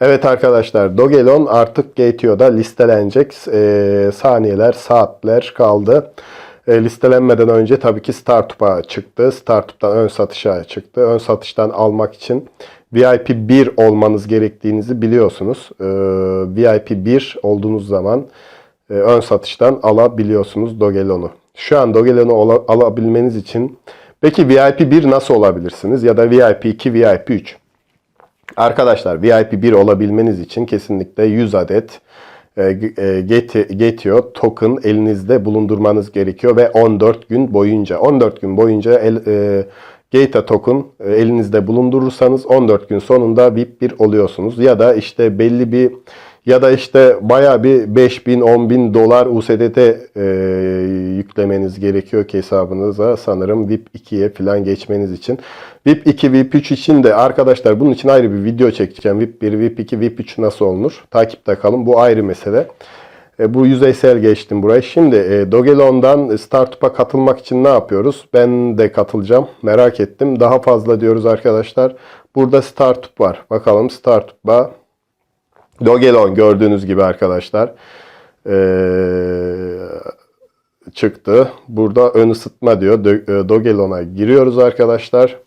Evet arkadaşlar Dogelon artık GTO'da listelenecek. Ee, saniyeler, saatler kaldı. Ee, listelenmeden önce tabii ki Startup'a çıktı. Startup'tan ön satışa çıktı. Ön satıştan almak için VIP 1 olmanız gerektiğinizi biliyorsunuz. Ee, VIP 1 olduğunuz zaman e, ön satıştan alabiliyorsunuz Dogelon'u. Şu an Dogelon'u alabilmeniz için peki VIP 1 nasıl olabilirsiniz? Ya da VIP 2, VIP 3? Arkadaşlar VIP 1 olabilmeniz için kesinlikle 100 adet e, e, Get- Getio token elinizde bulundurmanız gerekiyor ve 14 gün boyunca 14 gün boyunca el, e, Geta token e, elinizde bulundurursanız 14 gün sonunda VIP 1 oluyorsunuz. Ya da işte belli bir ya da işte baya bir 5000 10000 dolar USDT e, yüklemeniz gerekiyor ki hesabınıza sanırım VIP 2'ye falan geçmeniz için. VIP 2, VIP 3 için de arkadaşlar bunun için ayrı bir video çekeceğim. VIP 1, VIP 2, VIP 3 nasıl olunur? Takipte kalın. Bu ayrı mesele. E, bu yüzeysel geçtim burayı. Şimdi e, Dogelon'dan Startup'a katılmak için ne yapıyoruz? Ben de katılacağım. Merak ettim. Daha fazla diyoruz arkadaşlar. Burada Startup var. Bakalım Startup'a Dogelon gördüğünüz gibi arkadaşlar ee, çıktı. Burada ön ısıtma diyor. E, Dogelon'a giriyoruz arkadaşlar.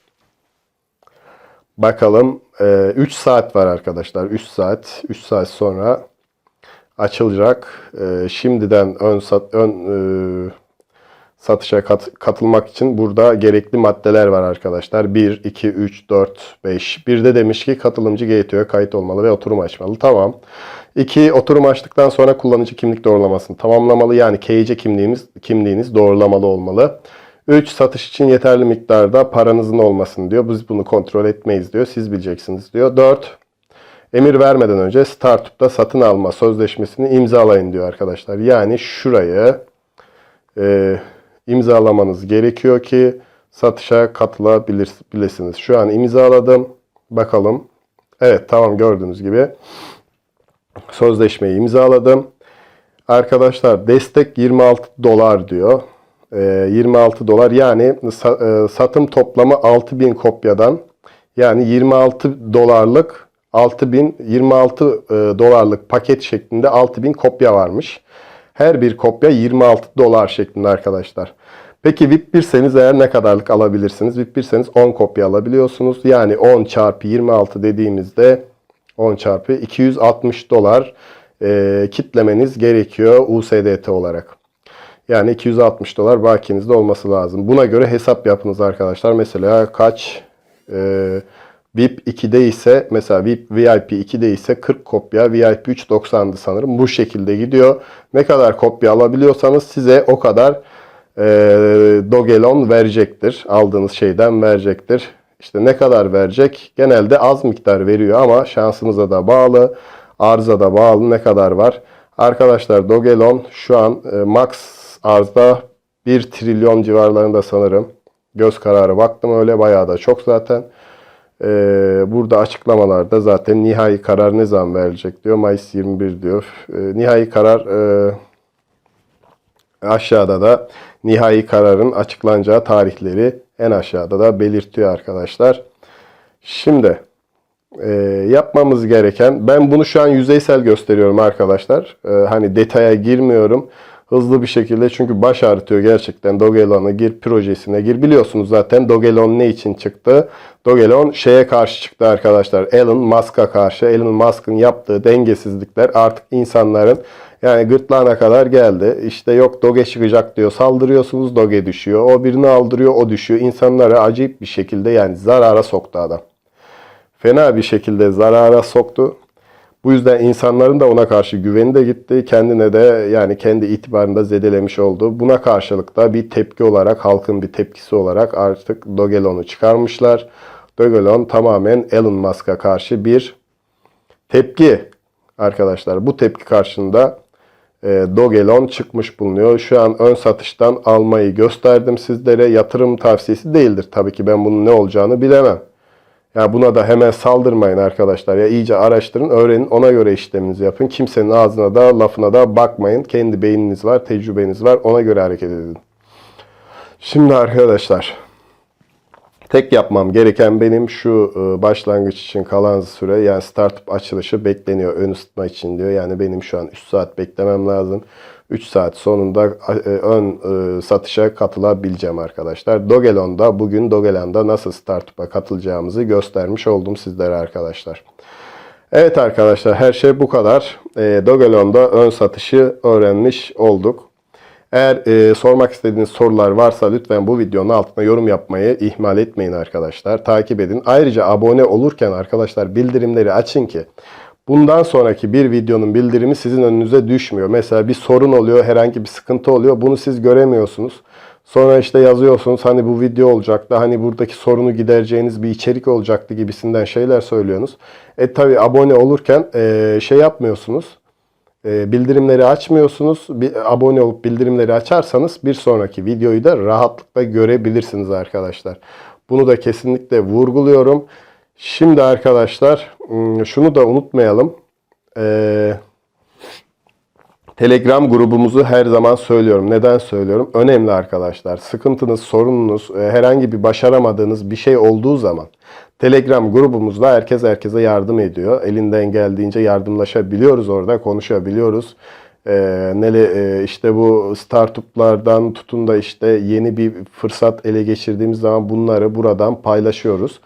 Bakalım 3 saat var arkadaşlar. 3 saat. 3 saat sonra açılacak. E, şimdiden ön sat ön e, satışa kat- katılmak için burada gerekli maddeler var arkadaşlar. 1, 2, 3, 4, 5. Bir de demiş ki katılımcı GTO'ya kayıt olmalı ve oturum açmalı. Tamam. 2. Oturum açtıktan sonra kullanıcı kimlik doğrulamasını tamamlamalı. Yani KYC kimliğiniz, kimliğiniz doğrulamalı olmalı. 3. Satış için yeterli miktarda paranızın olmasını diyor. Biz bunu kontrol etmeyiz diyor. Siz bileceksiniz diyor. 4. Emir vermeden önce Startup'ta satın alma sözleşmesini imzalayın diyor arkadaşlar. Yani şurayı e, imzalamanız gerekiyor ki satışa katılabilirsiniz. Şu an imzaladım. Bakalım. Evet tamam gördüğünüz gibi sözleşmeyi imzaladım. Arkadaşlar destek 26 dolar diyor. Ee, 26 dolar yani e, satım toplamı 6000 kopyadan yani 26 dolarlık 6000 26 e, dolarlık paket şeklinde 6000 kopya varmış. Her bir kopya 26 dolar şeklinde arkadaşlar. Peki VIP 1'seniz eğer ne kadarlık alabilirsiniz? VIP 1'seniz 10 kopya alabiliyorsunuz. Yani 10 çarpı 26 dediğimizde 10 çarpı 260 dolar e, kitlemeniz gerekiyor USDT olarak. Yani 260 dolar bakinizde olması lazım. Buna göre hesap yapınız arkadaşlar. Mesela kaç e, VIP 2'de ise mesela VIP, VIP 2'de ise 40 kopya, VIP 3 90'dı sanırım. Bu şekilde gidiyor. Ne kadar kopya alabiliyorsanız size o kadar e, Dogelon verecektir. Aldığınız şeyden verecektir. İşte ne kadar verecek? Genelde az miktar veriyor ama şansımıza da bağlı, arıza da bağlı ne kadar var. Arkadaşlar Dogelon şu an e, max arzda 1 trilyon civarlarında sanırım. Göz kararı baktım öyle bayağı da çok zaten. Ee, burada açıklamalarda zaten nihai karar ne zaman verilecek diyor. Mayıs 21 diyor. Ee, nihai karar e, aşağıda da nihai kararın açıklanacağı tarihleri en aşağıda da belirtiyor arkadaşlar. Şimdi e, yapmamız gereken ben bunu şu an yüzeysel gösteriyorum arkadaşlar. E, hani detaya girmiyorum. Hızlı bir şekilde çünkü baş ağrıtıyor gerçekten. Dogelon'a gir, projesine gir. Biliyorsunuz zaten Dogelon ne için çıktı? Dogelon şeye karşı çıktı arkadaşlar. Elon Musk'a karşı. Elon Musk'ın yaptığı dengesizlikler artık insanların yani gırtlağına kadar geldi. İşte yok Doge çıkacak diyor. Saldırıyorsunuz Doge düşüyor. O birini aldırıyor o düşüyor. İnsanları acayip bir şekilde yani zarara soktu adam. Fena bir şekilde zarara soktu. Bu yüzden insanların da ona karşı güveni de gitti. Kendine de yani kendi itibarını da zedelemiş oldu. Buna karşılık da bir tepki olarak, halkın bir tepkisi olarak artık Dogelon'u çıkarmışlar. Dogelon tamamen Elon Musk'a karşı bir tepki arkadaşlar. Bu tepki karşında e, Dogelon çıkmış bulunuyor. Şu an ön satıştan almayı gösterdim sizlere. Yatırım tavsiyesi değildir. Tabii ki ben bunun ne olacağını bilemem. Ya buna da hemen saldırmayın arkadaşlar. Ya iyice araştırın, öğrenin, ona göre işleminizi yapın. Kimsenin ağzına da, lafına da bakmayın. Kendi beyniniz var, tecrübeniz var. Ona göre hareket edin. Şimdi arkadaşlar, Tek yapmam gereken benim şu e, başlangıç için kalan süre yani startup açılışı bekleniyor ön ısıtma için diyor. Yani benim şu an 3 saat beklemem lazım. 3 saat sonunda e, ön e, satışa katılabileceğim arkadaşlar. Dogelon'da bugün Dogelon'da nasıl startup'a katılacağımızı göstermiş oldum sizlere arkadaşlar. Evet arkadaşlar her şey bu kadar. E, Dogelon'da ön satışı öğrenmiş olduk. Eğer e, sormak istediğiniz sorular varsa lütfen bu videonun altına yorum yapmayı ihmal etmeyin arkadaşlar. Takip edin. Ayrıca abone olurken arkadaşlar bildirimleri açın ki bundan sonraki bir videonun bildirimi sizin önünüze düşmüyor. Mesela bir sorun oluyor, herhangi bir sıkıntı oluyor. Bunu siz göremiyorsunuz. Sonra işte yazıyorsunuz hani bu video olacaktı, hani buradaki sorunu gidereceğiniz bir içerik olacaktı gibisinden şeyler söylüyorsunuz. E tabi abone olurken e, şey yapmıyorsunuz. E, bildirimleri açmıyorsunuz. Bir, abone olup bildirimleri açarsanız bir sonraki videoyu da rahatlıkla görebilirsiniz arkadaşlar. Bunu da kesinlikle vurguluyorum. Şimdi arkadaşlar şunu da unutmayalım. Eee Telegram grubumuzu her zaman söylüyorum. Neden söylüyorum? Önemli arkadaşlar. Sıkıntınız, sorununuz, e, herhangi bir başaramadığınız bir şey olduğu zaman Telegram grubumuzda herkes herkese yardım ediyor. Elinden geldiğince yardımlaşabiliyoruz orada, konuşabiliyoruz. Ee, nele e, işte bu startuplardan tutun da işte yeni bir fırsat ele geçirdiğimiz zaman bunları buradan paylaşıyoruz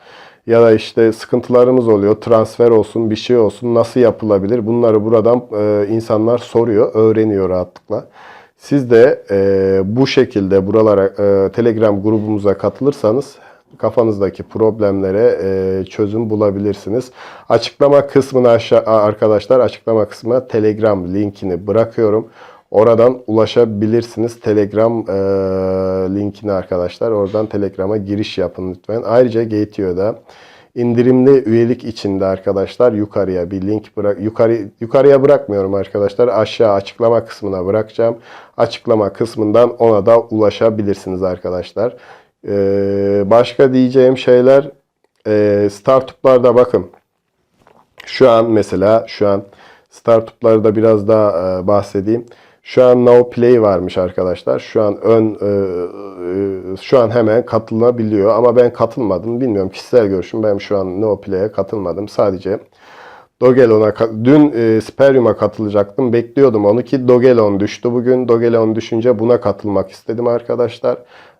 ya da işte sıkıntılarımız oluyor. Transfer olsun, bir şey olsun nasıl yapılabilir? Bunları buradan e, insanlar soruyor, öğreniyor rahatlıkla. Siz de e, bu şekilde buralara e, Telegram grubumuza katılırsanız kafanızdaki problemlere e, çözüm bulabilirsiniz. Açıklama kısmına aşağı arkadaşlar açıklama kısmına Telegram linkini bırakıyorum. Oradan ulaşabilirsiniz. Telegram e, linkini arkadaşlar. Oradan Telegram'a giriş yapın lütfen. Ayrıca Gateio'da indirimli üyelik içinde arkadaşlar yukarıya bir link bırak yukarı yukarıya bırakmıyorum arkadaşlar. Aşağı açıklama kısmına bırakacağım. Açıklama kısmından ona da ulaşabilirsiniz arkadaşlar. Ee, başka diyeceğim şeyler e, startuplarda bakın. Şu an mesela şu an startuplarda biraz daha e, bahsedeyim. Şu an Now Play varmış arkadaşlar. Şu an ön e, e, şu an hemen katılabiliyor ama ben katılmadım. Bilmiyorum kişisel görüşüm. Ben şu an Now Play'e katılmadım. Sadece Dogelon'a dün e, Sperium'a katılacaktım. Bekliyordum onu ki Dogelon düştü bugün. Dogelon düşünce buna katılmak istedim arkadaşlar.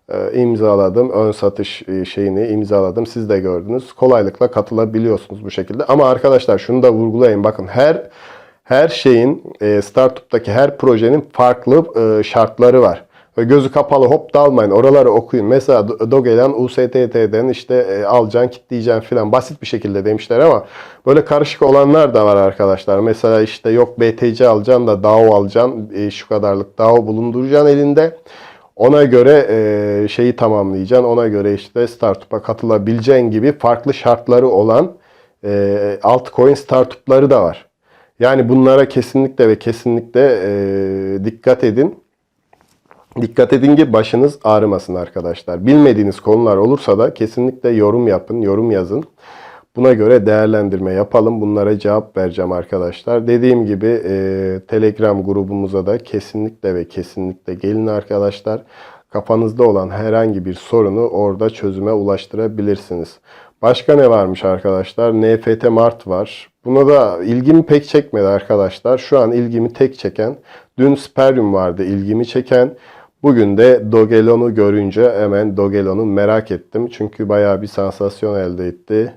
E, imzaladım. Ön satış e, şeyini imzaladım. Siz de gördünüz. Kolaylıkla katılabiliyorsunuz bu şekilde. Ama arkadaşlar şunu da vurgulayayım. Bakın her her şeyin e, startup'taki her projenin farklı e, şartları var. Ve gözü kapalı hop dalmayın. Oraları okuyun. Mesela Doge'den USTT'den işte e, alacaksın, kitleyeceksin filan basit bir şekilde demişler ama böyle karışık olanlar da var arkadaşlar. Mesela işte yok BTC alacaksın da DAO alacaksın. E, şu kadarlık DAO bulunduracaksın elinde. Ona göre e, şeyi tamamlayacaksın. Ona göre işte startup'a katılabileceğin gibi farklı şartları olan e, altcoin startup'ları da var. Yani bunlara kesinlikle ve kesinlikle e, dikkat edin. Dikkat edin ki başınız ağrımasın arkadaşlar. Bilmediğiniz konular olursa da kesinlikle yorum yapın, yorum yazın. Buna göre değerlendirme yapalım. Bunlara cevap vereceğim arkadaşlar. Dediğim gibi e, Telegram grubumuza da kesinlikle ve kesinlikle gelin arkadaşlar. Kafanızda olan herhangi bir sorunu orada çözüme ulaştırabilirsiniz. Başka ne varmış arkadaşlar? NFT Mart var. Buna da ilgimi pek çekmedi arkadaşlar. Şu an ilgimi tek çeken dün Sperium vardı ilgimi çeken. Bugün de Dogelon'u görünce hemen Dogelon'u merak ettim. Çünkü bayağı bir sansasyon elde etti.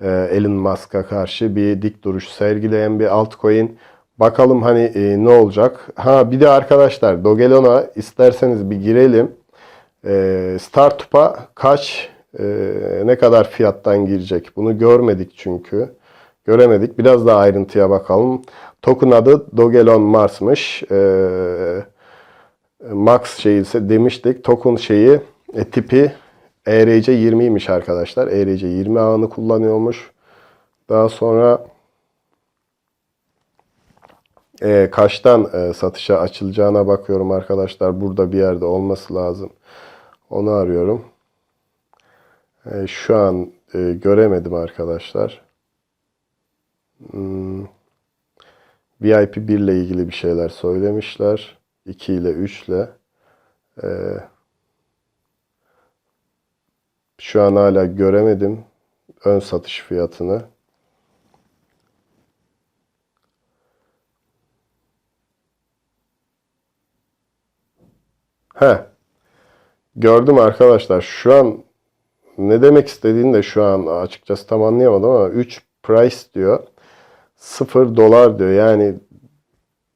Ee, Elon Musk'a karşı bir dik duruş sergileyen bir altcoin. Bakalım hani e, ne olacak. Ha bir de arkadaşlar Dogelon'a isterseniz bir girelim. E, Startup'a kaç e, ne kadar fiyattan girecek? Bunu görmedik çünkü. Göremedik. Biraz daha ayrıntıya bakalım. Token adı Dogelon Mars'mış. E, Max şeyi ise demiştik. Token şeyi e, tipi ERC20'ymiş arkadaşlar. ERC20 ağını kullanıyormuş. Daha sonra e, kaçtan e, satışa açılacağına bakıyorum arkadaşlar. Burada bir yerde olması lazım. Onu arıyorum. E, şu an e, göremedim arkadaşlar. Hmm. VIP 1 ile ilgili bir şeyler söylemişler. 2 ile 3 ile. Ee, Şu an hala göremedim ön satış fiyatını. He. Gördüm arkadaşlar. Şu an ne demek istediğini de şu an açıkçası tam anlayamadım ama 3 price diyor. 0 dolar diyor. Yani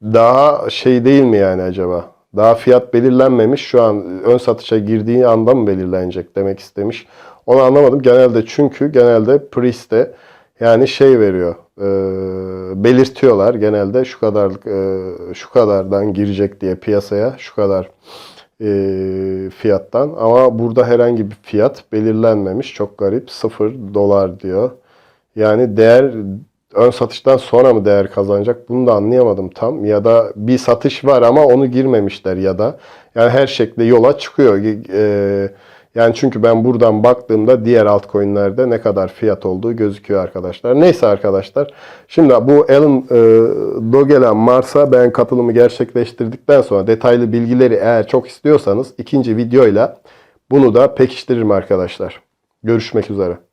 daha şey değil mi yani acaba? Daha fiyat belirlenmemiş. Şu an ön satışa girdiği anda mı belirlenecek demek istemiş. Onu anlamadım. Genelde çünkü genelde Priest'te yani şey veriyor. e, belirtiyorlar genelde şu kadar e, şu kadardan girecek diye piyasaya şu kadar e, fiyattan. Ama burada herhangi bir fiyat belirlenmemiş. Çok garip. 0 dolar diyor. Yani değer ön satıştan sonra mı değer kazanacak bunu da anlayamadım tam. Ya da bir satış var ama onu girmemişler ya da. Yani her şekilde yola çıkıyor. Ee, yani çünkü ben buradan baktığımda diğer altcoin'lerde ne kadar fiyat olduğu gözüküyor arkadaşlar. Neyse arkadaşlar. Şimdi bu Alan e, Dogelen Mars'a ben katılımı gerçekleştirdikten sonra detaylı bilgileri eğer çok istiyorsanız ikinci videoyla bunu da pekiştiririm arkadaşlar. Görüşmek üzere.